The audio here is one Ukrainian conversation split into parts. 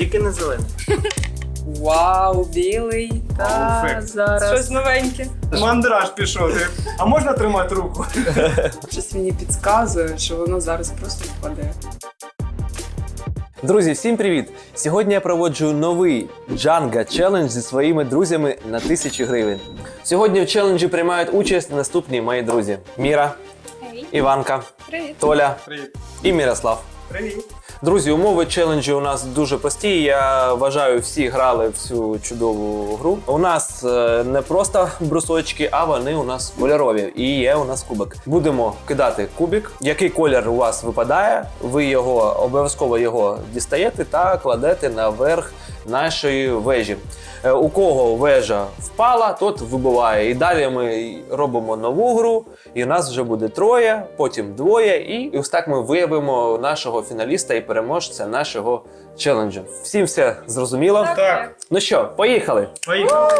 Тільки не зелений. Вау, білий. Та зараз. Щось новеньке. Мандраж пішов. Ти. А можна тримати руку? Щось мені підказує, що воно зараз просто впаде. Друзі, всім привіт! Сьогодні я проводжу новий Django челендж зі своїми друзями на 1000 гривень. Сьогодні в челенджі приймають участь наступні мої друзі: Міра, Іванка, привіт. Толя Привіт. і Мірослав. Привіт. Друзі, умови челенджі у нас дуже прості. Я вважаю, всі грали в цю чудову гру. У нас е, не просто брусочки, а вони у нас кольорові. І є у нас кубик. Будемо кидати кубик. Який колір у вас випадає, ви його обов'язково його дістаєте та кладете наверх нашої вежі. Е, У кого вежа впала, тот вибиває. І далі ми робимо нову гру, і нас вже буде троє, потім двоє. І ось так ми виявимо нашого фіналіста і переможця нашого челенджу. Всім все зрозуміло? Так. Ну що, поїхали! Поїхали.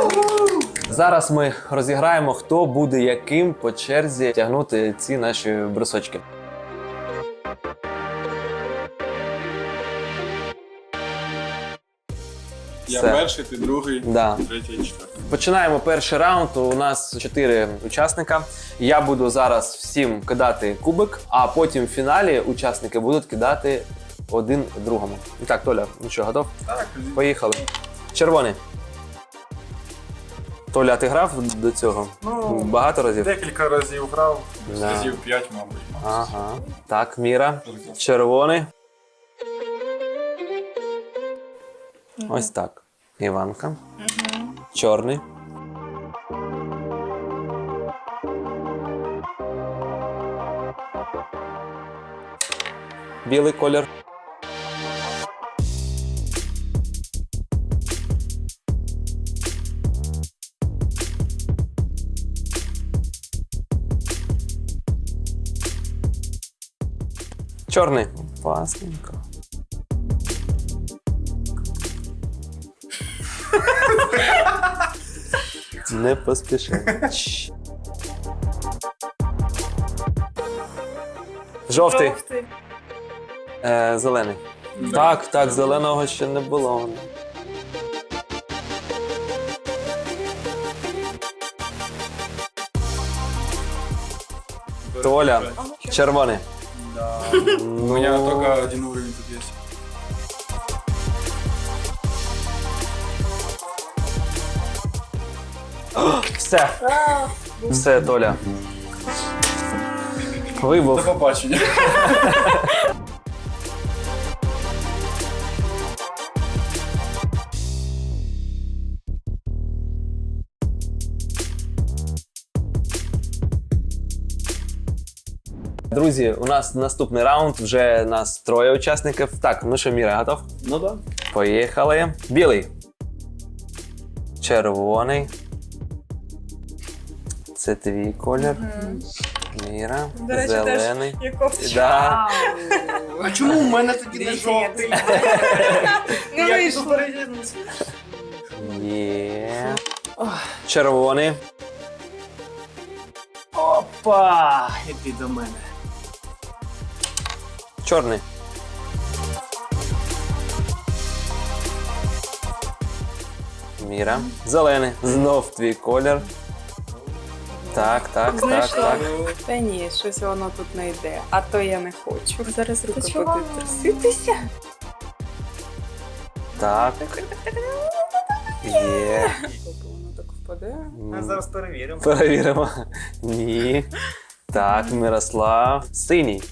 Зараз ми розіграємо, хто буде яким по черзі тягнути ці наші брусочки. Я Все. перший, ти другий, Да. третій четвертий. Починаємо перший раунд. У нас чотири учасника. Я буду зараз всім кидати кубик, а потім в фіналі учасники будуть кидати один другому. І так, Толя, ну що, готов? Так, Поїхали. Червоний. Толя, ти грав до цього? Ну, Багато разів? Декілька разів грав. Да. разів п'ять, мабуть. Ага. Так, Міра. Червоний. Ось так. Іванка. Чорний. Білий колір. Чорний. Пасненько. Не поспішай. Жовтий. Жовтий. Е, зелений. Так, так, зеленого ще не було. Толя. Червоний. Да. Ну, У меня только один уровень тут есть. Все. Все, Толя. До Вибув. побачення. Друзі, у нас наступний раунд. Вже нас троє учасників. Так, ну що, Міра, готов? Ну так. Поїхали. Білий. Червоний. Це твій колір. Міра. До речі, Зелений. теж якого Да. А чому в мене тоді не жовтий? не вийшло. Є. Червоний. Опа! Іди до мене. Чорний. Міра. Зелений. Знов твій колір. Так, так, так, Знайшла. так. Та ні, щось воно тут не йде. А то я не хочу. Зараз рука чого? буде труситися. Так. Є. Воно так впаде. Ми зараз перевіримо. Перевіримо. Ні. Так, Мирослав. Синій.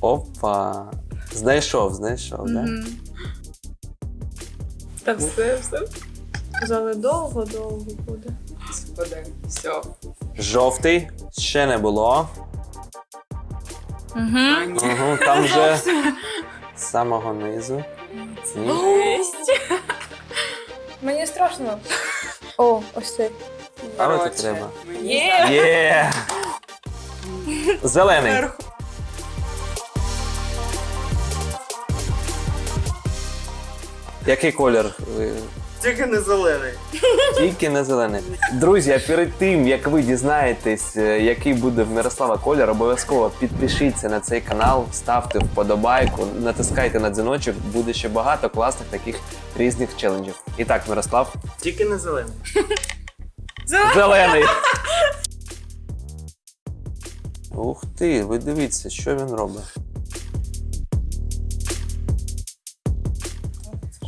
Опа. Знайшов, знайшов, да? Мгм. Та все, все. Казали довго-довго буде. Впаде. Все. Жовтий. Ще не було. Угу. Угу, там вже з самого низу. Ні. Мені страшно. О, ось цей. А от треба. Є. Є. Зелений. Який колір? ви- Тільки не зелений. Тільки не зелений. Друзі, а перед тим як ви дізнаєтесь, е, який буде в Мирослава колір, обов'язково підпишіться на цей канал, ставте вподобайку, натискайте на дзвіночок. Буде ще багато класних таких різних челенджів. І так, Мирослав, Тільки не зелений. зелений. Ух ти, ви дивіться, що він робить.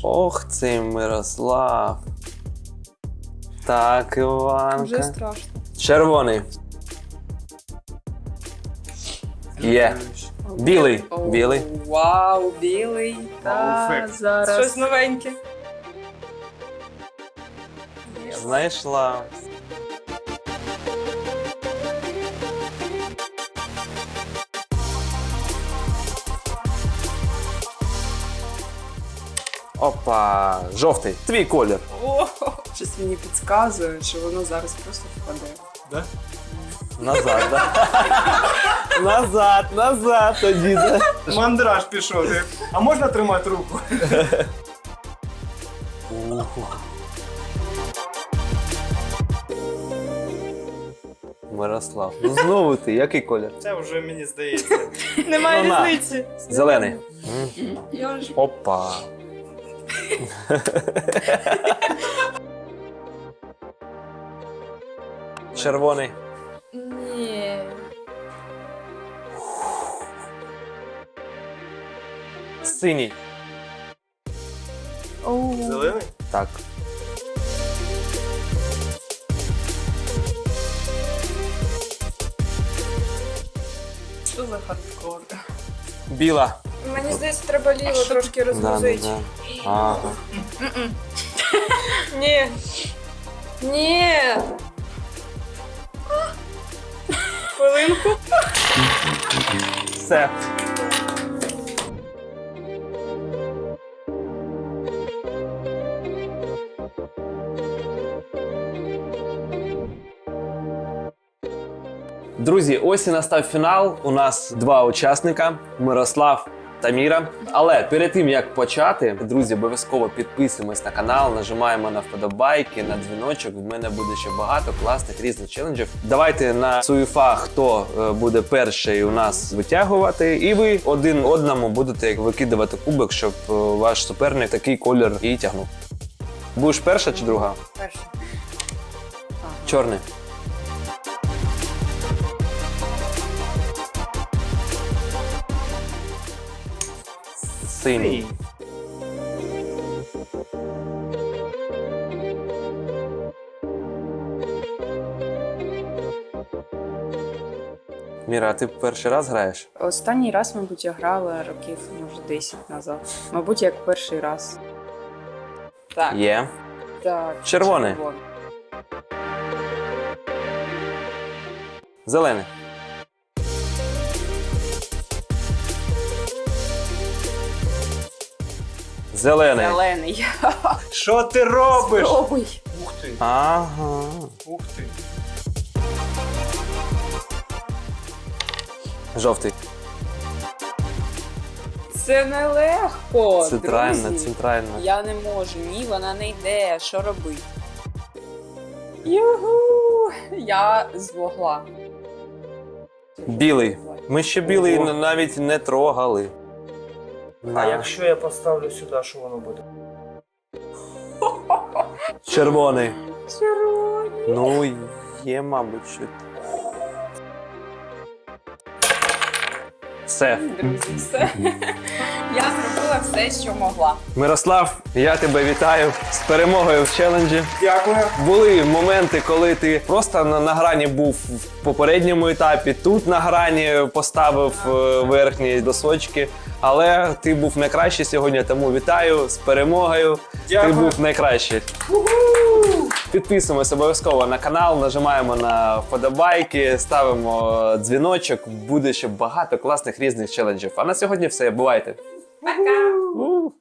Ох, цей Мирослав. Так, Іванка. Вже страшно. Червоний. Є. Білий. О, Білий. Вау, білий. Та, зараз. Щось новеньке. Знайшла. Опа, жовтий. Твій колір. О, щось мені підказує, що воно зараз просто впаде. Да? Назад, да? назад, назад тоді. Да? Мандраж пішов. ти. А можна тримати руку? Мирослав. Ну знову ти, який колір? Це вже мені здається. Немає Ну, різниці. Зелений. Я Опа. Червоний. ні. Синій. Зелений? Так. Що за хардкор? Біла. Мені здається, треба ліво трошки Да, да, розгрузити. да. Ага. Ні. Ні. Хвилинку. Все. Друзі, ось і настав фінал. У нас два учасника Мирослав та Міра. Але перед тим як почати, друзі, обов'язково підписуємось на канал, нажимаємо на вподобайки, на дзвіночок. В мене буде ще багато класних різних челенджів. Давайте на суєфа, хто е, буде перший у нас витягувати, і ви один одному будете викидувати кубик, щоб е, ваш суперник такий колір і тягнув. Будеш перша чи друга? Перше. Чорний. Синій. Міра, а ти перший раз граєш? Останній раз, мабуть, я грала років, може, 10 назад. Мабуть, як перший раз. Так, Є. так. Червоний. червоний. Зелений. Зелений. Зелений. Що ти робиш? Спробуй. Ух ти. Ага. Ух ти. Жовтий. Це нелегко. Центральна, друзі. центральна. Я не можу, ні, вона не йде. Що робити? Югу! Я змогла. Білий. Ми ще білий Ого. навіть не трогали. А якщо я поставлю сюди, що воно буде? Червоний. Червоний. Ну, є, мабуть, що. Все. Друзі, все. Я зробила все, що могла. Мирослав, я тебе вітаю з перемогою в челенджі. Дякую. Були моменти, коли ти просто на, на грані був в попередньому етапі, тут на грані поставив е, верхні досочки. Але ти був найкращий сьогодні, тому вітаю з перемогою. Дякую. Ти був найкращий. Підписуємося обов'язково на канал, нажимаємо на вподобайки, ставимо дзвіночок. Буде ще багато класних різних челенджів. А на сьогодні все. Бувайте. Пока!